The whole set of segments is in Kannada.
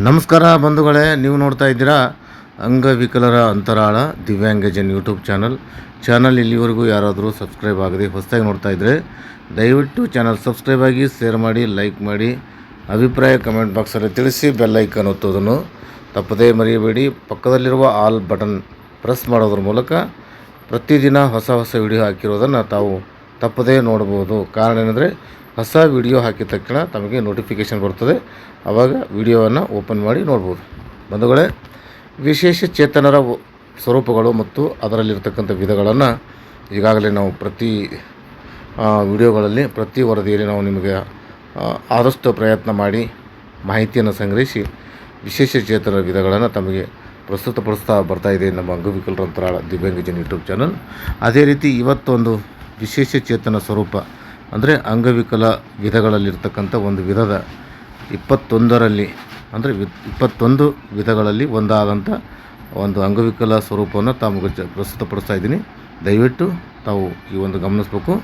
ನಮಸ್ಕಾರ ಬಂಧುಗಳೇ, ನೀವು ನೋಡ್ತಾ ಇದ್ದೀರಾ ಅಂಗವಿಕಲರ ಅಂತರಾಳ ದಿವ್ಯಾಂಗಜನ್ ಯೂಟ್ಯೂಬ್ ಚಾನಲ್. ಚಾನಲ್ ಇಲ್ಲಿವರೆಗೂ ಯಾರಾದರೂ ಸಬ್ಸ್ಕ್ರೈಬ್ ಆಗದೆ ಹೊಸದಾಗಿ ನೋಡ್ತಾ ಇದ್ದರೆ ದಯವಿಟ್ಟು ಚಾನಲ್ ಸಬ್ಸ್ಕ್ರೈಬ್ ಆಗಿ, ಶೇರ್ ಮಾಡಿ, ಲೈಕ್ ಮಾಡಿ, ಅಭಿಪ್ರಾಯ ಕಮೆಂಟ್ ಬಾಕ್ಸಲ್ಲಿ ತಿಳಿಸಿ, ಬೆಲ್ ಐಕನ್ ಒತ್ತೋದನ್ನು ತಪ್ಪದೇ ಮರೆಯಬೇಡಿ. ಪಕ್ಕದಲ್ಲಿರುವ ಆಲ್ ಬಟನ್ ಪ್ರೆಸ್ ಮಾಡೋದ್ರ ಮೂಲಕ ಪ್ರತಿದಿನ ಹೊಸ ಹೊಸ ವಿಡಿಯೋ ಹಾಕಿರೋದನ್ನು ತಾವು ತಪ್ಪದೇ ನೋಡ್ಬೋದು. ಕಾರಣ ಏನಂದರೆ ಹೊಸ ವಿಡಿಯೋ ಹಾಕಿದ ತಕ್ಷಣ ತಮಗೆ ನೋಟಿಫಿಕೇಷನ್ ಬರ್ತದೆ. ಆವಾಗ ವಿಡಿಯೋವನ್ನು ಓಪನ್ ಮಾಡಿ ನೋಡ್ಬೋದು. ಬಂಧುಗಳೇ, ವಿಶೇಷ ಚೇತನರ ಸ್ವರೂಪಗಳು ಮತ್ತು ಅದರಲ್ಲಿರ್ತಕ್ಕಂಥ ವಿಧಗಳನ್ನು ಈಗಾಗಲೇ ನಾವು ಪ್ರತಿ ವಿಡಿಯೋಗಳಲ್ಲಿ ಪ್ರತಿ ವರದಿಯಲ್ಲಿ ನಾವು ನಿಮಗೆ ಆದಷ್ಟು ಪ್ರಯತ್ನ ಮಾಡಿ ಮಾಹಿತಿಯನ್ನು ಸಂಗ್ರಹಿಸಿ ವಿಶೇಷ ಚೇತನರ ವಿಧಗಳನ್ನು ತಮಗೆ ಪ್ರಸ್ತುತಪಡಿಸ್ತಾ ಬರ್ತಾ ಇದೆ ನಮ್ಮ ಅಂಗವಿಕಲರಂತರ ದಿವ್ಯಾಂಗಜನ್ ಯೂಟ್ಯೂಬ್ ಚಾನಲ್. ಅದೇ ರೀತಿ ಇವತ್ತೊಂದು ವಿಶೇಷ ಚೇತನ ಸ್ವರೂಪ ಅಂದರೆ ಅಂಗವಿಕಲ ವಿಧಗಳಲ್ಲಿರ್ತಕ್ಕಂಥ ಒಂದು ವಿಧದ ಇಪ್ಪತ್ತೊಂದರಲ್ಲಿ, ಅಂದರೆ ವಿ ಇಪ್ಪತ್ತೊಂದು ವಿಧಗಳಲ್ಲಿ ಒಂದಾದಂಥ ಒಂದು ಅಂಗವಿಕಲ ಸ್ವರೂಪವನ್ನು ತಾವು ಪ್ರಸ್ತುತಪಡಿಸ್ತಾ ಇದ್ದೀನಿ. ದಯವಿಟ್ಟು ತಾವು ಈ ಒಂದು ಗಮನಿಸಬೇಕು.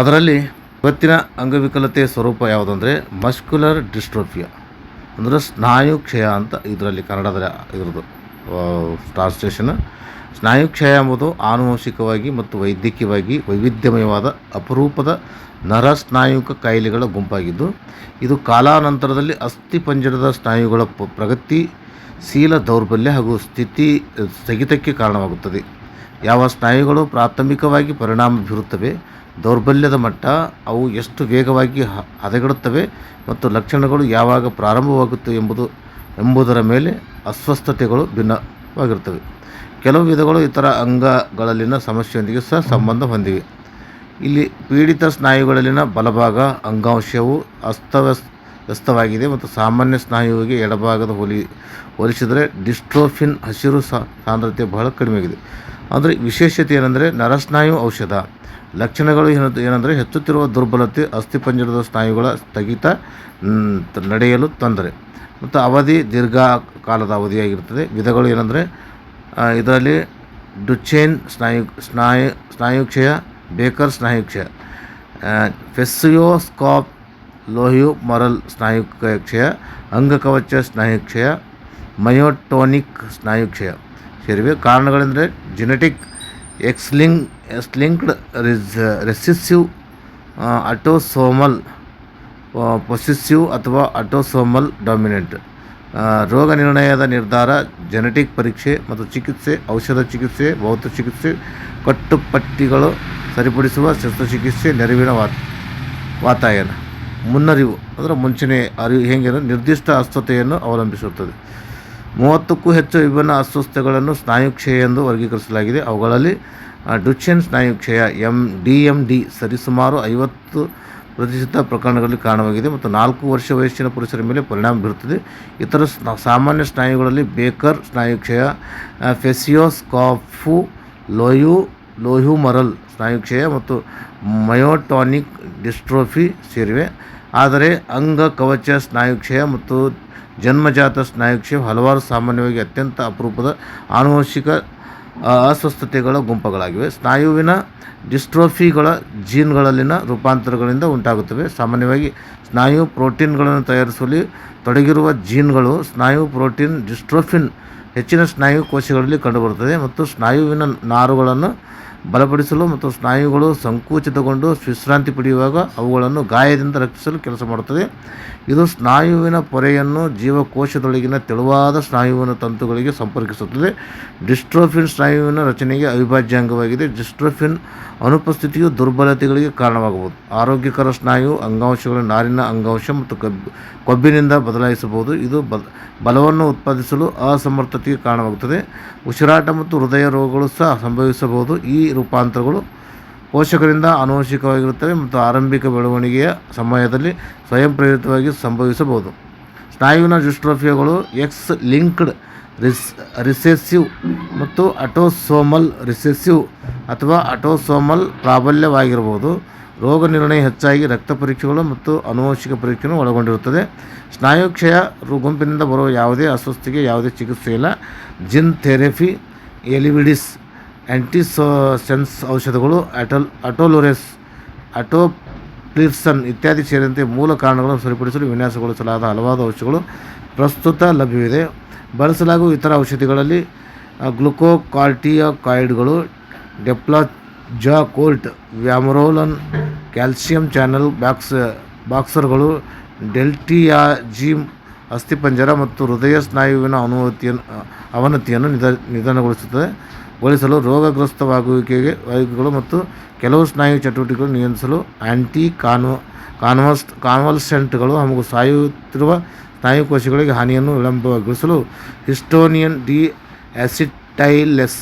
ಅದರಲ್ಲಿ ಇವತ್ತಿನ ಅಂಗವಿಕಲತೆ ಸ್ವರೂಪ ಯಾವುದಂದರೆ ಮಸ್ಕ್ಯುಲರ್ ಡಿಸ್ಟ್ರೋಫಿಯಾ, ಅಂದರೆ ಸ್ನಾಯು ಕ್ಷಯ ಅಂತ ಇದರಲ್ಲಿ ಕನ್ನಡದ ಇದ್ರದ್ದು ಸ್ಟಾರ್ ಸ್ನಾಯು ಕ್ಷಯ ಎಂಬುದು ಆನುವಂಶಿಕವಾಗಿ ಮತ್ತು ವೈದ್ಯಕೀಯವಾಗಿ ವೈವಿಧ್ಯಮಯವಾದ ಅಪರೂಪದ ನರ ಸ್ನಾಯುಕ ಕಾಯಿಲೆಗಳ ಗುಂಪಾಗಿದ್ದು, ಇದು ಕಾಲಾನಂತರದಲ್ಲಿ ಅಸ್ಥಿಪಂಜರದ ಸ್ನಾಯುಗಳ ಪ್ರಗತಿ, ಶೀಲ ದೌರ್ಬಲ್ಯ ಹಾಗೂ ಸ್ಥಿತಿ ಸ್ಥಗಿತಕ್ಕೆ ಕಾರಣವಾಗುತ್ತದೆ. ಯಾವ ಸ್ನಾಯುಗಳು ಪ್ರಾಥಮಿಕವಾಗಿ ಪರಿಣಾಮ ಬೀರುತ್ತವೆ, ದೌರ್ಬಲ್ಯದ ಮಟ್ಟ, ಅವು ಎಷ್ಟು ವೇಗವಾಗಿ ಹದಗೆಡುತ್ತವೆ ಮತ್ತು ಲಕ್ಷಣಗಳು ಯಾವಾಗ ಪ್ರಾರಂಭವಾಗುತ್ತವೆ ಎಂಬುದು, ಎಂಬುದರ ಮೇಲೆ ಅಸ್ವಸ್ಥತೆಗಳು ಭಿನ್ನವಾಗಿರುತ್ತವೆ. ಕೆಲವು ವಿಧಗಳು ಇತರ ಅಂಗಗಳಲ್ಲಿನ ಸಮಸ್ಯೆಯೊಂದಿಗೆ ಸಹ ಸಂಬಂಧ ಹೊಂದಿವೆ. ಇಲ್ಲಿ ಪೀಡಿತ ಸ್ನಾಯುಗಳಲ್ಲಿನ ಬಲಭಾಗ, ಅಂಗಾಂಶವು ಅಸ್ತವ್ಯಸ್ ವ್ಯಸ್ತವಾಗಿದೆ ಮತ್ತು ಸಾಮಾನ್ಯ ಸ್ನಾಯುವಿಗೆ ಎಡಭಾಗದ ಹೋಲಿ ಹೋಲಿಸಿದರೆ ಡಿಸ್ಟ್ರೋಫಿನ್ ಹಸಿರು ಸಾಂದ್ರತೆ ಬಹಳ ಕಡಿಮೆಯಾಗಿದೆ. ಅಂದರೆ ವಿಶೇಷತೆ ಏನೆಂದರೆ ನರಸ್ನಾಯು ಔಷಧ. ಲಕ್ಷಣಗಳು ಏನದು ಏನಂದರೆ ಹೆಚ್ಚುತ್ತಿರುವ ದುರ್ಬಲತೆ ಅಸ್ಥಿಪಂಜರದ ಸ್ನಾಯುಗಳ ಸ್ಥಗಿತ ನಡೆಯಲು ತೊಂದರೆ. ಮತ್ತು ಅವಧಿ ದೀರ್ಘಕಾಲದ ಅವಧಿಯಾಗಿರ್ತದೆ ವಿಧಗಳು ಏನಂದರೆ ಇದರಲ್ಲಿ ಡುಚೇನ್ ಸ್ನಾಯು ಸ್ನಾಯು, ಸ್ನಾಯುಕ್ಷಯ, ಬೇಕರ್ ಸ್ನಾಯುಕ್ಷಯ ಫೆಸ್ಸಿಯೋಸ್ಕಾಪ್, ಲೋಹಿಯು ಮರಲ್ ಸ್ನಾಯುಕ್ಷಯ, ಅಂಗಕವಚ ಸ್ನಾಯುಕ್ಷಯ, ಮಯೋಟೋನಿಕ್ ಸ್ನಾಯುಕ್ಷಯ. ಸೇರಿವೆ ಕಾರಣಗಳೆಂದರೆ ಜೆನೆಟಿಕ್ ಎಕ್ಸ್ಲಿಂಗ್ ಎಕ್ಸ್ಲಿಂಕ್ಡ್ ರಿಸ್ ರೆಸಿಸಿವ್ ಅಟೋಸೋಮಲ್ ಪೊಸಿಸಿವ್ ಅಥವಾ ಅಟೋಸೋಮಲ್ ಡಾಮಿನೆಂಟ್ ರೋಗ ನಿರ್ಣಯದ ನಿರ್ಧಾರ ಜೆನೆಟಿಕ್ ಪರೀಕ್ಷೆ ಮತ್ತು ಚಿಕಿತ್ಸೆ, ಔಷಧ ಚಿಕಿತ್ಸೆ, ಭೌತ ಚಿಕಿತ್ಸೆ, ಕಟ್ಟುಪಟ್ಟಿಗಳು ಸರಿಪಡಿಸುವ ಶಸ್ತ್ರಚಿಕಿತ್ಸೆ, ನೆರವಿನ ವಾತ್ ವಾತಾಯನ, ಮುನ್ನರಿವು, ಅಂದರೆ ಮುಂಚೆನೇ ಅರಿವು ಹೇಗೆ ನಿರ್ದಿಷ್ಟ ಅಸ್ವಸ್ಥತೆಯನ್ನು ಅವಲಂಬಿಸುತ್ತದೆ ಮೂವತ್ತಕ್ಕೂ ಹೆಚ್ಚು ವಿಭಿನ್ನ ಅಸ್ವಸ್ಥತೆಗಳನ್ನು ಸ್ನಾಯುಕ್ಷಯ ಎಂದು ವರ್ಗೀಕರಿಸಲಾಗಿದೆ. ಅವುಗಳಲ್ಲಿ ಡುಚೆನ್ ಸ್ನಾಯುಕ್ಷಯ, ಎಂ, ಡಿ ಎಂ, ಡಿ, ಸರಿಸುಮಾರು ಐವತ್ತು ಪ್ರತಿಶತ ಪ್ರಕರಣಗಳಲ್ಲಿ ಕಾರಣವಾಗಿದೆ ಮತ್ತು ನಾಲ್ಕು ವರ್ಷ ವಯಸ್ಸಿನ ಪುರುಷರ ಮೇಲೆ ಪರಿಣಾಮ ಬೀರುತ್ತದೆ. ಇತರ ಸಾಮಾನ್ಯ ಸ್ನಾಯುಗಳಲ್ಲಿ ಬೇಕರ್, ಸ್ನಾಯುಕ್ಷಯ ಫೆಸಿಯೋಸ್ ಫೆಸಿಯೋಸ್ಕಾಫು ಲೋಯು ಲೋಹ್ಯುಮರಲ್ ಸ್ನಾಯುಕ್ಷಯ ಮತ್ತು ಮಯೋಟಾನಿಕ್ ಡಿಸ್ಟ್ರೋಫಿ ಸೇರಿವೆ. ಆದರೆ ಅಂಗ ಕವಚ ಸ್ನಾಯುಕ್ಷಯ ಮತ್ತು ಜನ್ಮಜಾತ ಸ್ನಾಯುಕ್ಷಯ ಹಲವಾರು ಸಾಮಾನ್ಯವಾಗಿ ಅತ್ಯಂತ ಅಪರೂಪದ ಆನುವಂಶಿಕ ಅಸ್ವಸ್ಥತೆಗಳ ಗುಂಪುಗಳಾಗಿವೆ. ಸ್ನಾಯುವಿನ ಡಿಸ್ಟ್ರೋಫಿಗಳ ಜೀನ್ಗಳಲ್ಲಿನ ರೂಪಾಂತರಗಳಿಂದ ಉಂಟಾಗುತ್ತವೆ. ಸಾಮಾನ್ಯವಾಗಿ ಸ್ನಾಯು ಪ್ರೋಟೀನ್ಗಳನ್ನು ತಯಾರಿಸುವಲ್ಲಿ ತೊಡಗಿರುವ ಜೀನ್ಗಳು ಸ್ನಾಯು ಪ್ರೋಟೀನ್, ಡಿಸ್ಟ್ರೋಫಿನ್ ಹೆಚ್ಚಿನ ಸ್ನಾಯು ಕೋಶಗಳಲ್ಲಿ ಕಂಡುಬರುತ್ತದೆ ಮತ್ತು ಸ್ನಾಯುವಿನ ನಾರುಗಳನ್ನು ಬಲಪಡಿಸಲು ಮತ್ತು ಸ್ನಾಯುಗಳು ಸಂಕುಚಿತಗೊಂಡು ವಿಶ್ರಾಂತಿ ಪಡೆಯುವಾಗ ಅವುಗಳನ್ನು ಗಾಯದಿಂದ ರಕ್ಷಿಸಲು ಕೆಲಸ ಮಾಡುತ್ತದೆ. ಇದು ಸ್ನಾಯುವಿನ ಪೊರೆಯನ್ನು ಜೀವಕೋಶದೊಳಗಿನ ತೆಳುವಾದ ಸ್ನಾಯುವಿನ ತಂತುಗಳಿಗೆ ಸಂಪರ್ಕಿಸುತ್ತದೆ. ಡಿಸ್ಟ್ರೋಫಿನ್ ಸ್ನಾಯುವಿನ ರಚನೆಗೆ ಅವಿಭಾಜ್ಯ ಅಂಗವಾಗಿದೆ. ಡಿಸ್ಟ್ರೋಫಿನ್ ಅನುಪಸ್ಥಿತಿಯು ದುರ್ಬಲತೆಗಳಿಗೆ ಕಾರಣವಾಗಬಹುದು. ಆರೋಗ್ಯಕರ ಸ್ನಾಯು ಅಂಗಾಂಶಗಳ ನಾರಿನ ಅಂಗಾಂಶ ಮತ್ತು ಕಬ್ಬು ಕೊಬ್ಬಿನಿಂದ ಬದಲಾಯಿಸಬಹುದು. ಇದು ಬಲ, ಬಲವನ್ನು ಉತ್ಪಾದಿಸಲು ಅಸಮರ್ಥತೆಗೆ ಕಾರಣವಾಗುತ್ತದೆ. ಉಸಿರಾಟ ಮತ್ತು ಹೃದಯ ರೋಗಗಳು ಸಹ ಸಂಭವಿಸಬಹುದು. ಈ ರೂಪಾಂತರಗಳು ಪೋಷಕರಿಂದ ಆನುವಂಶಿಕವಾಗಿರುತ್ತವೆ ಮತ್ತು ಆರಂಭಿಕ ಬೆಳವಣಿಗೆಯ ಸಮಯದಲ್ಲಿ ಸ್ವಯಂ ಪ್ರೇರಿತವಾಗಿ ಸಂಭವಿಸಬಹುದು. ಸ್ನಾಯುವಿನ ಜುಸ್ಟ್ರೋಫಿಯಾಗಳು ಎಕ್ಸ್ ಲಿಂಕ್ಡ್ ರಿಸ್ ರಿಸೆಸಿವ್ ಮತ್ತು ಅಟೋಸೋಮಲ್ ರಿಸೆಸಿವ್ ಅಥವಾ ಅಟೋಸೋಮಲ್ ಪ್ರಾಬಲ್ಯವಾಗಿರಬಹುದು. ರೋಗ ನಿರ್ಣಯ ಹೆಚ್ಚಾಗಿ ರಕ್ತ ಪರೀಕ್ಷೆಗಳು ಮತ್ತು ಆನುವಂಶಿಕ ಪರೀಕ್ಷೆಯನ್ನು ಒಳಗೊಂಡಿರುತ್ತದೆ. ಸ್ನಾಯು ಕ್ಷಯ ಗುಂಪಿನಿಂದ ಬರುವ ಯಾವುದೇ ಅಸ್ವಸ್ಥಿಗೆ ಯಾವುದೇ ಚಿಕಿತ್ಸೆ ಇಲ್ಲ. ಜಿನ್ ಥೆರಪಿ, ಎಲಿವಿಡಿಸ್ ಆ್ಯಂಟಿಸೋ ಸೆನ್ಸ್ ಔಷಧಗಳು, ಅಟಲ್, ಅಟೋಲೋರೆಸ್, ಅಟೋಪ್ಲಿರ್ಸನ್ ಇತ್ಯಾದಿ ಸೇರಿದಂತೆ ಮೂಲ ಕಾರಣಗಳನ್ನು ಸರಿಪಡಿಸಲು ವಿನ್ಯಾಸಗೊಳಿಸಲಾದ ಹಲವಾರು ಔಷಧಗಳು ಪ್ರಸ್ತುತ ಲಭ್ಯವಿದೆ. ಬಳಸಲಾಗುವ ಇತರ ಔಷಧಿಗಳಲ್ಲಿ ಗ್ಲುಕೋಕಾರ್ಟಿಯಾಕಾಯ್ಡ್ಗಳು deflazacort, vamorolone, calcium channel blocks, ಬಾಕ್ಸರ್ಗಳು, diltiazem, ಅಸ್ಥಿಪಂಜರ ಮತ್ತು ಹೃದಯ ಸ್ನಾಯುವಿನ ಅನುಮತಿಯನ್ನು, ಅವನತಿಯನ್ನು ನಿಧ, ನಿಧಾನಗೊಳಿಸುತ್ತದೆ. ಗೊಳಿಸಲು ರೋಗಗ್ರಸ್ತವಾಗುವಿಕೆಗೆ ಮತ್ತು ಕೆಲವು ಸ್ನಾಯು ಚಟುವಟಿಕೆಗಳು ನಿಯಂತ್ರಿಸಲು ಆ್ಯಂಟಿ ಕಾನ್ವ ಕಾನ್ವಲ್ಸ್, ಕಾನ್ವಲ್ಸೆಂಟ್ಗಳು ಹಾಗೂ ಸಾಯುತ್ತಿರುವ ಸ್ನಾಯುಕೋಶಗಳಿಗೆ ಹಾನಿಯನ್ನು ವಿಳಂಬಗೊಳಿಸಲು ಹಿಸ್ಟೋನಿಯನ್ ಡಿ ಆಸಿಟೈಲೆಸ್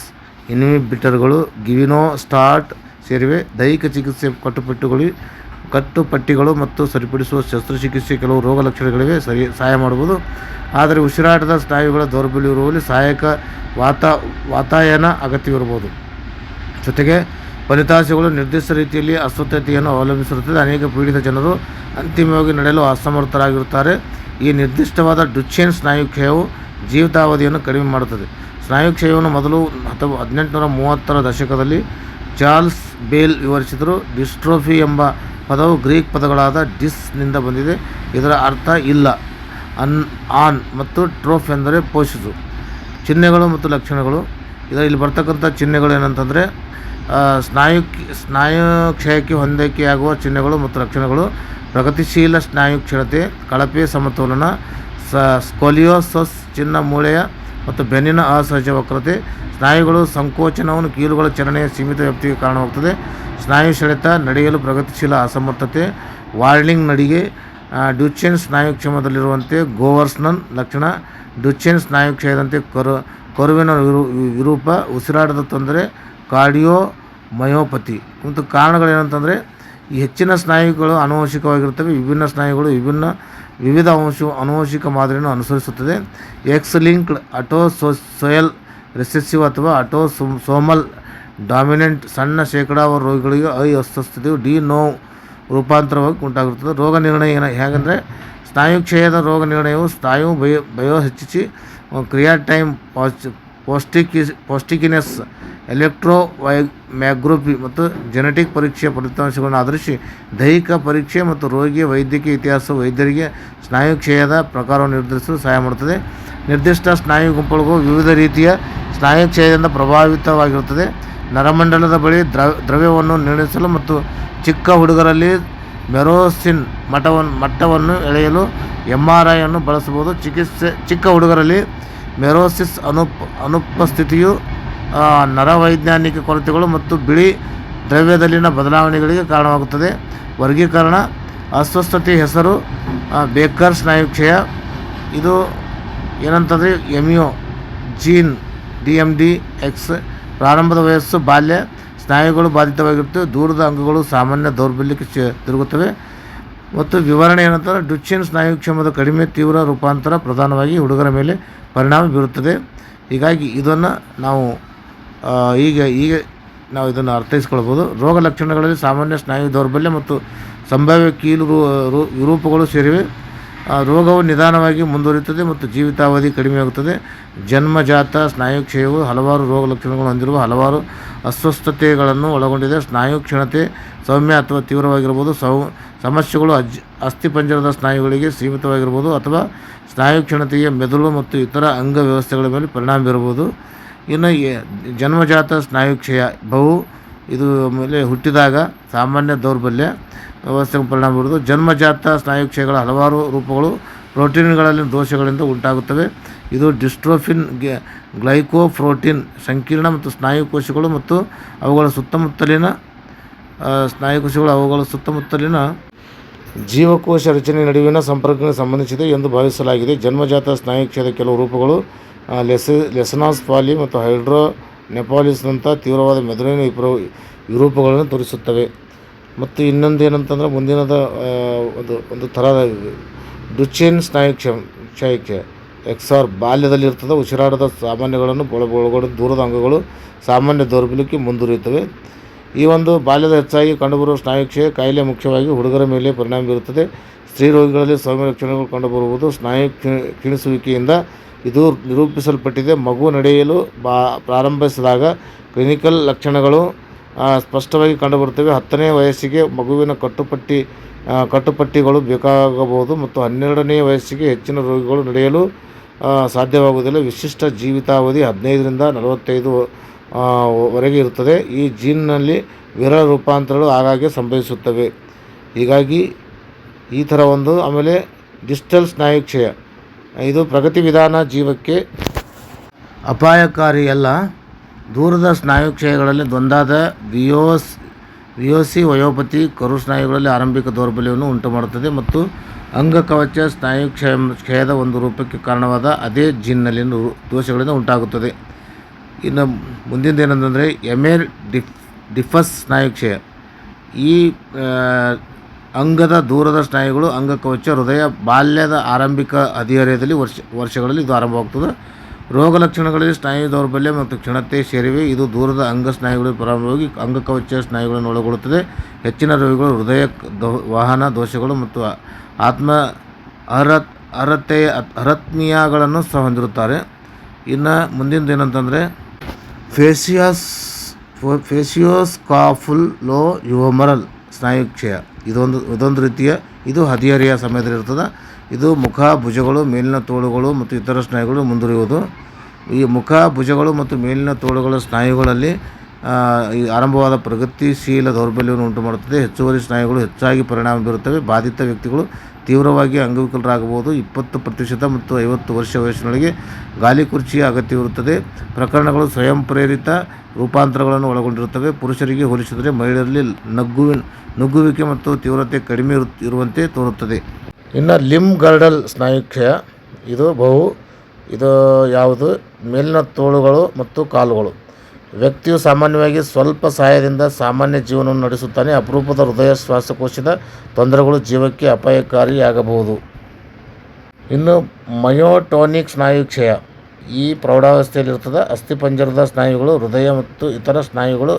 ಗಿವಿನೋ ಸ್ಟಾರ್ಟ್ ಸೇರಿವೆ. ದೈಹಿಕ ಚಿಕಿತ್ಸೆ ಕಟ್ಟುಪಟ್ಟುಗಳು ಕಟ್ಟುಪಟ್ಟಿಗಳು ಮತ್ತು ಸರಿಪಡಿಸುವ ಶಸ್ತ್ರಚಿಕಿತ್ಸೆ ಕೆಲವು ರೋಗ ಲಕ್ಷಣಗಳಿಗೆ ಸರಿ ಸಹಾಯ ಮಾಡಬಹುದು. ಆದರೆ ಉಸಿರಾಟದ ಸ್ನಾಯುಗಳ ದೌರ್ಬಲ್ಯವಿರುವಲ್ಲಿ ಸಹಾಯಕ ವಾತಾ, ವಾತಾಯನ ಅಗತ್ಯವಿರಬಹುದು ಜೊತೆಗೆ ಫಲಿತಾಂಶಗಳು ನಿರ್ದಿಷ್ಟ ರೀತಿಯಲ್ಲಿ ಅಸ್ವಸ್ಥತೆಯನ್ನು ಅವಲಂಬಿಸಿರುತ್ತದೆ. ಅನೇಕ ಪೀಡಿತ ಜನರು ಅಂತಿಮವಾಗಿ ನಡೆಯಲು ಅಸಮರ್ಥರಾಗಿರುತ್ತಾರೆ. ಈ ನಿರ್ದಿಷ್ಟವಾದ ಡುಚೆನ್ ಸ್ನಾಯುಕ್ಷಯವು ಜೀವಿತಾವಧಿಯನ್ನು ಕಡಿಮೆ ಮಾಡುತ್ತದೆ. ಸ್ನಾಯುಕ್ಷಯವನ್ನು ಮೊದಲು ಅಥವಾ ಹದಿನೆಂಟುನೂರ ಮೂವತ್ತರ ದಶಕದಲ್ಲಿ ಚಾರ್ಲ್ಸ್ ಬೇಲ್ ವಿವರಿಸಿದರು. ಡಿಸ್ಟ್ರೋಫಿ ಎಂಬ ಪದವು ಗ್ರೀಕ್ ಪದಗಳಾದ ಡಿಸ್ನಿಂದ ಬಂದಿದೆ. ಇದರ ಅರ್ಥ ಇಲ್ಲ. ಅನ್, ಆನ್ ಮತ್ತು ಟ್ರೋಫ್ ಎಂದರೆ ಪೋಷಿಸು. ಚಿಹ್ನೆಗಳು ಮತ್ತು ಲಕ್ಷಣಗಳು. ಇದರ ಇಲ್ಲಿ ಬರ್ತಕ್ಕಂಥ ಚಿಹ್ನೆಗಳು ಏನಂತಂದರೆ ಸ್ನಾಯು ಸ್ನಾಯು ಕ್ಷಯಕ್ಕೆ ಹೊಂದಿಕೆಯಾಗುವ ಚಿಹ್ನೆಗಳು ಮತ್ತು ಲಕ್ಷಣಗಳು. ಪ್ರಗತಿಶೀಲ ಸ್ನಾಯು ಕ್ಷೀಣತೆ ಕಳಪೆ ಸಮತೋಲನ, ಸ, ಸ್ಕೊಲಿಯೋಸಸ್ ಚಿನ್ನ ಮೂಳೆಯ ಮತ್ತು ಬೆನ್ನಿನ ಅಸಹಜ ವಕ್ರತೆ. ಸ್ನಾಯುಗಳು ಸಂಕೋಚನವನ್ನು ಕೀಲುಗಳ ಚಲನೆಯ ಸೀಮಿತ ವ್ಯಾಪ್ತಿಗೆ ಕಾರಣವಾಗುತ್ತದೆ ಸ್ನಾಯು ಸೆಳೆತ ನಡೆಯಲು ಪ್ರಗತಿಶೀಲ ಅಸಮರ್ಥತೆ ವಾರ್ಲಿಂಗ್ ನಡಿಗೆ ಡ್ಯೂಚೆನ್ ಸ್ನಾಯು ಸ್ನಾಯುಕ್ಷಮದಲ್ಲಿರುವಂತೆ ಗೋವರ್ಸ್ನನ್ ಲಕ್ಷಣ ಡ್ಯುಚೆನ್ ಸ್ನಾಯುಕ್ಷಯದಂತೆ ಕರು, ಕರುವಿನ ವಿರು- ವಿರೂಪ, ಉಸಿರಾಟದ ತೊಂದರೆ, ಕಾರ್ಡಿಯೋ ಮಯೋಪತಿ. ಮತ್ತು ಕಾರಣಗಳೇನಂತಂದರೆ, ಈ ಹೆಚ್ಚಿನ ಸ್ನಾಯುಗಳು ಆನುವಂಶಿಕವಾಗಿರುತ್ತವೆ ವಿಭಿನ್ನ ಸ್ನಾಯುಗಳು ವಿಭಿನ್ನ, ವಿವಿಧ ಅಂಶ ಆನುವಂಶಿಕ ಮಾದರಿಯನ್ನು ಅನುಸರಿಸುತ್ತದೆ. X linked autosomal recessive ಅಥವಾ ಅಟೋ ಸೋಮ್- ಸೋಮಲ್ ಡಾಮಿನೆಂಟ್ ಸಣ್ಣ ಶೇಕಡಾವಾರು ರೋಗಿಗಳಿಗೆ ಐ ಅಸ್ವಸ್ಥತೆಯು ಡಿ ನೋವು ರೂಪಾಂತರವಾಗಿ ಉಂಟಾಗುತ್ತದೆ ರೋಗ ನಿರ್ಣಯ ಏನ, ಹೇಗೆಂದರೆ ಸ್ನಾಯುಕ್ಷಯದ ರೋಗ ನಿರ್ಣಯವು ಸ್ನಾಯು ಬಯೋ ಬಯೋ ಹೆಚ್ಚಿಸಿ ಕ್ರಿಯಾಟೈಮ್ ಪಾಸ್ ಪೌಷ್ಟಿಕಿ, ಪೌಷ್ಟಿಕಿನೆಸ್, ಎಲೆಕ್ಟ್ರೋ ವೈ, ಮ್ಯಾಗ್ರೋಪಿ ಮತ್ತು ಜೆನೆಟಿಕ್ ಪರೀಕ್ಷೆಯ ಫಲಿತಾಂಶಗಳನ್ನು ಆಧರಿಸಿ ದೈಹಿಕ ಪರೀಕ್ಷೆ ಮತ್ತು ರೋಗಿಯ ವೈದ್ಯಕೀಯ ಇತಿಹಾಸ ವೈದ್ಯರಿಗೆ ಸ್ನಾಯುಕ್ಷಯದ ಪ್ರಕಾರವನ್ನು ನಿರ್ಧರಿಸಲು ಸಹಾಯ ಮಾಡುತ್ತದೆ. ನಿರ್ದಿಷ್ಟ ಸ್ನಾಯು ಗುಂಪುಗಳು ವಿವಿಧ ರೀತಿಯ ಸ್ನಾಯುಕ್ಷಯದಿಂದ ಪ್ರಭಾವಿತವಾಗಿರುತ್ತದೆ. ನರಮಂಡಲದ ಬಳಿ ದ್ರವ, ದ್ರವ್ಯವನ್ನು ನಿರ್ಣಯಿಸಲು ಮತ್ತು ಚಿಕ್ಕ ಹುಡುಗರಲ್ಲಿ ಮೆರೋಸಿನ್ ಮಟ್ಟವನ್ನು ಮಟ್ಟವನ್ನು ಎಳೆಯಲು ಎಂ ಆರ್ ಐಯನ್ನು ಬಳಸಬಹುದು. ಚಿಕಿತ್ಸೆ, ಚಿಕ್ಕ ಹುಡುಗರಲ್ಲಿ ಮೆರೋಸಿಸ್ ಅನುಪ್, ಅನುಪಸ್ಥಿತಿಯು ನರವೈಜ್ಞಾನಿಕ ಕೊರತೆಗಳು ಮತ್ತು ಬಿಳಿ ದ್ರವ್ಯದಲ್ಲಿನ ಬದಲಾವಣೆಗಳಿಗೆ ಕಾರಣವಾಗುತ್ತದೆ. ವರ್ಗೀಕರಣ, ಅಸ್ವಸ್ಥತೆ ಹೆಸರು ಬೇಕರ್ ಸ್ನಾಯುಕ್ಷಯ. ಇದು ಏನಂತಂದರೆ ಎಮಿಯೋ gene, D M D X ಪ್ರಾರಂಭದ ವಯಸ್ಸು, ಬಾಲ್ಯ, ಸ್ನಾಯುಗಳು ಬಾಧಿತವಾಗಿರುತ್ತವೆ ದೂರದ ಅಂಗಗಳು ಸಾಮಾನ್ಯ ದೌರ್ಬಲ್ಯಕ್ಕೆ ತಿರುಗುತ್ತವೆ. ಮತ್ತು ವಿವರಣೆ ಏನಂತಂದರೆ ಸ್ನಾಯು ಕ್ಷಮದ ಕಡಿಮೆ ತೀವ್ರ ರೂಪಾಂತರ ಪ್ರಧಾನವಾಗಿ ಹುಡುಗರ ಮೇಲೆ ಪರಿಣಾಮ ಬೀರುತ್ತದೆ. ಹೀಗಾಗಿ ಇದನ್ನು ನಾವು ಈಗ ಈಗ ನಾವು ಇದನ್ನು ಅರ್ಥೈಸ್ಕೊಳ್ಬೋದು. ರೋಗ ಲಕ್ಷಣಗಳಲ್ಲಿ ಸಾಮಾನ್ಯ ಸ್ನಾಯು ದೌರ್ಬಲ್ಯ ಮತ್ತು ಸಂಭಾವ್ಯ ಕೀಲು ವಿರೂಪಗಳು ಸೇರಿವೆ. ರೋಗವು ನಿಧಾನವಾಗಿ ಮುಂದುವರಿಯುತ್ತದೆ ಮತ್ತು ಜೀವಿತಾವಧಿ ಕಡಿಮೆಯಾಗುತ್ತದೆ. ಜನ್ಮಜಾತ, ಸ್ನಾಯುಕ್ಷಯವು ಹಲವಾರು ರೋಗ ಲಕ್ಷಣಗಳನ್ನು ಹೊಂದಿರುವ ಹಲವಾರು ಅಸ್ವಸ್ಥತೆಗಳನ್ನು ಒಳಗೊಂಡಿದೆ. ಸ್ನಾಯು ಕ್ಷೀಣತೆ ಸೌಮ್ಯ ಅಥವಾ ತೀವ್ರವಾಗಿರ್ಬೋದು ಸೌ, ಸಮಸ್ಯೆಗಳು ಅಜ್, ಅಸ್ಥಿಪಂಜರದ ಸ್ನಾಯುಗಳಿಗೆ ಸೀಮಿತವಾಗಿರ್ಬೋದು ಅಥವಾ ಸ್ನಾಯು ಕ್ಷೀಣತೆಯ ಮೆದುಳು ಮತ್ತು ಇತರ ಅಂಗ ವ್ಯವಸ್ಥೆಗಳ ಮೇಲೆ ಪರಿಣಾಮ ಬೀರಬಹುದು. ಇನ್ನು ಜನ್ಮಜಾತ, ಸ್ನಾಯುಕ್ಷಯ, ಬಹು ಇದು ಮೇಲೆ ಹುಟ್ಟಿದಾಗ ಸಾಮಾನ್ಯ ದೌರ್ಬಲ್ಯ ವ್ಯವಸ್ಥೆ ಪರಿಣಾಮ ಬೀರುವುದು. ಜನ್ಮಜಾತ ಸ್ನಾಯುಕ್ಷಯಗಳ ಹಲವಾರು ರೂಪಗಳು ಪ್ರೋಟೀನ್ಗಳಲ್ಲಿನ ದೋಷಗಳಿಂದ ಉಂಟಾಗುತ್ತವೆ. ಇದು ಡಿಸ್ಟ್ರೋಫಿನ್ ಗ್ಲೈಕೋಪ್ರೋಟೀನ್ ಸಂಕೀರ್ಣ ಮತ್ತು ಸ್ನಾಯುಕೋಶಗಳು ಮತ್ತು ಅವುಗಳ ಸುತ್ತಮುತ್ತಲಿನ ಸ್ನಾಯುಕೋಶಗಳು ಅವುಗಳ ಸುತ್ತಮುತ್ತಲಿನ ಜೀವಕೋಶ ರಚನೆ ನಡುವಿನ ಸಂಪರ್ಕಕ್ಕೆ ಸಂಬಂಧಿಸಿದೆ ಎಂದು ಭಾವಿಸಲಾಗಿದೆ. ಜನ್ಮಜಾತ ಸ್ನಾಯುಕ್ಷದ ಕೆಲವು ರೂಪಗಳು ಲೆಸ, ಲೆಸನಾಸ್, ಪಾಲಿ ಮತ್ತು ಹೈಡ್ರೋ ನೆಪಾಲಿಸ್ನಂಥ ತೀವ್ರವಾದ ಮೆದುಳಿನ ವಿಪ್ರ ವಿರೂಪಗಳನ್ನು ತೋರಿಸುತ್ತವೆ. ಮತ್ತು ಇನ್ನೊಂದು ಏನಂತಂದ್ರೆ ಮುಂದಿನದ ಒಂದು ಒಂದು ಥರದ ಡುಚೆನ್ ಸ್ನಾಯುಕ್ಷ ಕ್ಷಯಕ್ಕೆ ಎಕ್ಸಾರ್ ಬಾಲ್ಯದಲ್ಲಿ ಇರ್ತದೆ ಉಸಿರಾಟದ ಸಾಮಾನ್ಯಗಳನ್ನು ಒಳ ಒಳಗೊಂಡ ದೂರದ ಅಂಗಗಳು ಸಾಮಾನ್ಯ ದೌರ್ಬಲ್ಯಕ್ಕೆ ಮುಂದುವರಿಯುತ್ತವೆ. ಈ ಒಂದು ಬಾಲ್ಯದ ಹೆಚ್ಚಾಗಿ ಕಂಡುಬರುವ ಸ್ನಾಯುಕ್ಷಯ ಕಾಯಿಲೆ ಮುಖ್ಯವಾಗಿ ಹುಡುಗರ ಮೇಲೆ ಪರಿಣಾಮ ಬೀರುತ್ತದೆ. ಸ್ತ್ರೀ ರೋಗಿಗಳಲ್ಲಿ ಸೌಮ್ಯ ಲಕ್ಷಣಗಳು ಕಂಡುಬರುವುದು ಸ್ನಾಯು ಕ್ಷೀ- ಕ್ಷೀಣಿಸುವಿಕೆಯಿಂದ ಇದು ನಿರೂಪಿಸಲ್ಪಟ್ಟಿದೆ. ಮಗು ನಡೆಯಲು ಬಾ, ಪ್ರಾರಂಭಿಸಿದಾಗ ಕ್ಲಿನಿಕಲ್ ಲಕ್ಷಣಗಳು ಸ್ಪಷ್ಟವಾಗಿ ಕಂಡುಬರುತ್ತವೆ. ಹತ್ತನೇ ವಯಸ್ಸಿಗೆ ಮಗುವಿನ ಕಟ್ಟುಪಟ್ಟಿ ಕಟ್ಟುಪಟ್ಟಿಗಳು ಬೇಕಾಗಬಹುದು ಮತ್ತು ಹನ್ನೆರಡನೇ ವಯಸ್ಸಿಗೆ ಹೆಚ್ಚಿನ ರೋಗಿಗಳು ನಡೆಯಲು ಸಾಧ್ಯವಾಗುವುದಿಲ್ಲ. ವಿಶಿಷ್ಟ ಜೀವಿತಾವಧಿ ಹದಿನೈದರಿಂದ ನಲವತ್ತೈದು ವರೆಗೆ ಇರುತ್ತದೆ. ಈ ಜೀನ್ನಲ್ಲಿ ವಿರಳ ರೂಪಾಂತರಗಳು ಆಗಾಗ್ಗೆ ಸಂಭವಿಸುತ್ತವೆ. ಹೀಗಾಗಿ ಈ ಥರ ಒಂದು ಆಮೇಲೆ ಡಿಜಿಟಲ್ ಸ್ನಾಯುಕ್ಷಯ. ಇದು ಪ್ರಗತಿ ವಿಧಾನ ಜೀವಕ್ಕೆ ಅಪಾಯಕಾರಿಯಲ್ಲ ದೂರದ ಸ್ನಾಯುಕ್ಷಯಗಳಲ್ಲಿ ದೊಂದಾದ ವಿಯೋಸ್, ವಿಯೋಸಿ ವಯೋಪತಿ ಕರು ಸ್ನಾಯುಗಳಲ್ಲಿ ಆರಂಭಿಕ ದೌರ್ಬಲ್ಯವನ್ನು ಉಂಟುಮಾಡುತ್ತದೆ ಮತ್ತು ಅಂಗಕವಚ ಸ್ನಾಯು ಕ್ಷಯ ಕ್ಷಯದ ಒಂದು ರೂಪಕ್ಕೆ ಕಾರಣವಾದ ಅದೇ ಜೀನ್ನಲ್ಲಿನ ದೋಷಗಳಿಂದ ಉಂಟಾಗುತ್ತದೆ. ಇನ್ನು ಮುಂದಿನ ಏನಂತಂದರೆ ಎಮೇರ್ ಡಿಫ್, ಡಿಫಸ್ ಸ್ನಾಯುಕ್ಷಯ ಈ ಅಂಗದ ದೂರದ ಸ್ನಾಯುಗಳು ಅಂಗಕವಚ, ಹೃದಯ, ಬಾಲ್ಯದ ಆರಂಭಿಕ ಹದಿಹರೆಯದಲ್ಲಿ ವರ್ಷ, ವರ್ಷಗಳಲ್ಲಿ ಇದು ಆರಂಭವಾಗ್ತದೆ. ರೋಗ ಲಕ್ಷಣಗಳಲ್ಲಿ ಸ್ನಾಯು ದೌರ್ಬಲ್ಯ ಮತ್ತು ಕ್ಷಣತೆ ಸೇರಿವೆ. ಇದು ದೂರದ ಅಂಗ ಸ್ನಾಯುಗಳು ಪ್ರಾರಂಭವಾಗಿ ಅಂಗಕವಚ ಸ್ನಾಯುಗಳನ್ನು ಒಳಗೊಳ್ಳುತ್ತದೆ. ಹೆಚ್ಚಿನ ರೋಗಿಗಳು ಹೃದಯ ವಾಹನ, ದೋಷಗಳು ಮತ್ತು ಆತ್ಮ ಅರತ್ ಅರತೆಯ, ಅರತ್ಮೀಯಗಳನ್ನು ಸಹ ಹೊಂದಿರುತ್ತಾರೆ. ಇನ್ನು ಮುಂದಿನದು ಏನಂತಂದರೆ ಫೇಸಿಯಾಸ್ ಫೇಸಿಯೋಸ್ಕಾಫುಲ್ ಲೋ ಯುವಮರಲ್ ಸ್ನಾಯುಕ್ಷಯ. ಇದೊಂದು ಇದೊಂದು ರೀತಿಯ, ಇದು ಹದಿಹರಿಯ ಸಮಯದಲ್ಲಿ ಇರ್ತದೆ. ಇದು ಮುಖ ಭುಜಗಳು, ಮೇಲಿನ ತೋಳುಗಳು ಮತ್ತು ಇತರ ಸ್ನಾಯುಗಳು ಮುಂದುವರಿಯುವುದು. ಈ ಮುಖ ಭುಜಗಳು ಮತ್ತು ಮೇಲಿನ ತೋಳುಗಳ ಸ್ನಾಯುಗಳಲ್ಲಿ ಆರಂಭವಾದ ಪ್ರಗತಿಶೀಲ ದೌರ್ಬಲ್ಯವನ್ನು ಉಂಟುಮಾಡುತ್ತದೆ. ಹೆಚ್ಚುವರಿ ಸ್ನಾಯುಗಳು ಹೆಚ್ಚಾಗಿ ಪರಿಣಾಮ ಬೀರುತ್ತವೆ. ಬಾಧಿತ ವ್ಯಕ್ತಿಗಳು ತೀವ್ರವಾಗಿ ಅಂಗವಿಕಲರಾಗಬಹುದು. ಇಪ್ಪತ್ತು ಪ್ರತಿಶತ ಮತ್ತು ಐವತ್ತು ವರ್ಷ ವಯಸ್ಸಿನೊಳಗೆ ಗಾಲಿ ಕುರ್ಚಿಯ ಅಗತ್ಯವಿರುತ್ತದೆ ಪ್ರಕರಣಗಳು ಸ್ವಯಂ ಪ್ರೇರಿತ ರೂಪಾಂತರಗಳನ್ನು ಒಳಗೊಂಡಿರುತ್ತವೆ. ಪುರುಷರಿಗೆ ಹೋಲಿಸಿದರೆ ಮಹಿಳೆಯರಲ್ಲಿ ನಗ್ಗುವಿನ ನುಗ್ಗುವಿಕೆ ಮತ್ತು ತೀವ್ರತೆ ಕಡಿಮೆ ಇರು, ಇರುವಂತೆ ತೋರುತ್ತದೆ. ಇನ್ನು ಲಿಮ್ ಗರ್ಡಲ್ ಸ್ನಾಯುಕ್ಷಯ. ಇದು ಬಹು, ಇದು ಯಾವುದು? ಮೇಲಿನ ತೋಳುಗಳು ಮತ್ತು ಕಾಲುಗಳು. ವ್ಯಕ್ತಿಯು ಸಾಮಾನ್ಯವಾಗಿ ಸ್ವಲ್ಪ ಸಹಾಯದಿಂದ ಸಾಮಾನ್ಯ ಜೀವನವನ್ನು ನಡೆಸುತ್ತಾನೆ. ಅಪರೂಪದ ಹೃದಯ ಶ್ವಾಸಕೋಶದ ತೊಂದರೆಗಳು ಜೀವಕ್ಕೆ ಅಪಾಯಕಾರಿಯಾಗಬಹುದು. ಇನ್ನು ಮಯೋಟೋನಿಕ್ ಸ್ನಾಯು ಕ್ಷಯ ಈ ಪ್ರೌಢಾವಸ್ಥೆಯಲ್ಲಿರ್ತದೆ ಅಸ್ಥಿಪಂಜರದ ಸ್ನಾಯುಗಳು, ಹೃದಯ ಮತ್ತು ಇತರ ಸ್ನಾಯುಗಳು,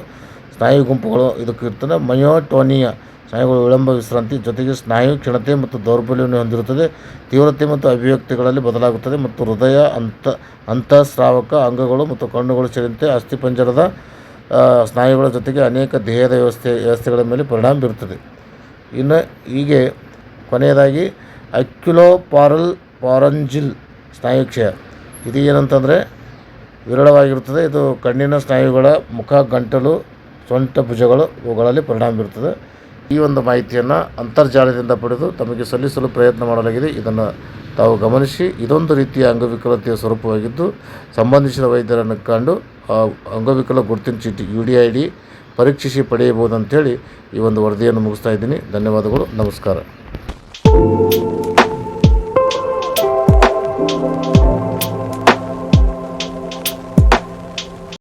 ಸ್ನಾಯು ಗುಂಪುಗಳು ಇದಕ್ಕಿರ್ತದೆ ಮಯೋಟೋನಿಯ ಸ್ನಾಯುಗಳು ವಿಳಂಬ ವಿಶ್ರಾಂತಿ ಜೊತೆಗೆ ಸ್ನಾಯು ಕ್ಷಣತೆ ಮತ್ತು ದೌರ್ಬಲ್ಯವನ್ನು ಹೊಂದಿರುತ್ತದೆ. ತೀವ್ರತೆ ಮತ್ತು ಅಭಿವ್ಯಕ್ತಿಗಳಲ್ಲಿ ಬದಲಾಗುತ್ತದೆ ಮತ್ತು ಹೃದಯ ಅಂತ ಅಂತಃಸ್ರಾವಕ ಅಂಗಗಳು ಮತ್ತು ಕಣ್ಣುಗಳು ಸೇರಿದಂತೆ ಅಸ್ಥಿಪಂಜರದ ಸ್ನಾಯುಗಳ ಜೊತೆಗೆ ಅನೇಕ ದೇಹದ ವ್ಯವಸ್ಥೆ, ವ್ಯವಸ್ಥೆಗಳ ಮೇಲೆ ಪರಿಣಾಮ ಬೀರುತ್ತದೆ. ಇನ್ನು ಹೀಗೆ ಕೊನೆಯದಾಗಿ ಅಕ್ಯುಲೋಪಾರಲ್ ಪಾರಂಜಿಲ್ ಸ್ನಾಯುಕ್ಷಯ ಇದು ಏನಂತಂದರೆ ವಿರಳವಾಗಿರುತ್ತದೆ. ಇದು ಕಣ್ಣಿನ ಸ್ನಾಯುಗಳ ಮುಖ, ಗಂಟಲು, ಸೊಂಟ, ಭುಜಗಳು, ಇವುಗಳಲ್ಲಿ ಪರಿಣಾಮ ಬೀರುತ್ತದೆ. ಈ ಒಂದು ಮಾಹಿತಿಯನ್ನು ಅಂತರ್ಜಾಲದಿಂದ ಪಡೆದು ತಮಗೆ ಸಲ್ಲಿಸಲು ಪ್ರಯತ್ನ ಮಾಡಲಾಗಿದೆ. ಇದನ್ನು ತಾವು ಗಮನಿಸಿ, ಇದೊಂದು ರೀತಿಯ ಅಂಗವಿಕಲತೆಯ ಸ್ವರೂಪವಾಗಿದ್ದು, ಸಂಬಂಧಿಸಿದ ವೈದ್ಯರನ್ನು ಕಂಡು ಆ ಅಂಗವಿಕಲ ಗುರುತಿನ ಚೀಟಿ ಯು ಡಿ ಐ ಡಿ ಪರೀಕ್ಷಿಸಿ ಪಡೆಯಬಹುದು ಅಂಥೇಳಿ ಈ ಒಂದು ವರದಿಯನ್ನು ಮುಗಿಸ್ತಾ ಇದ್ದೀನಿ. ಧನ್ಯವಾದಗಳು. ನಮಸ್ಕಾರ.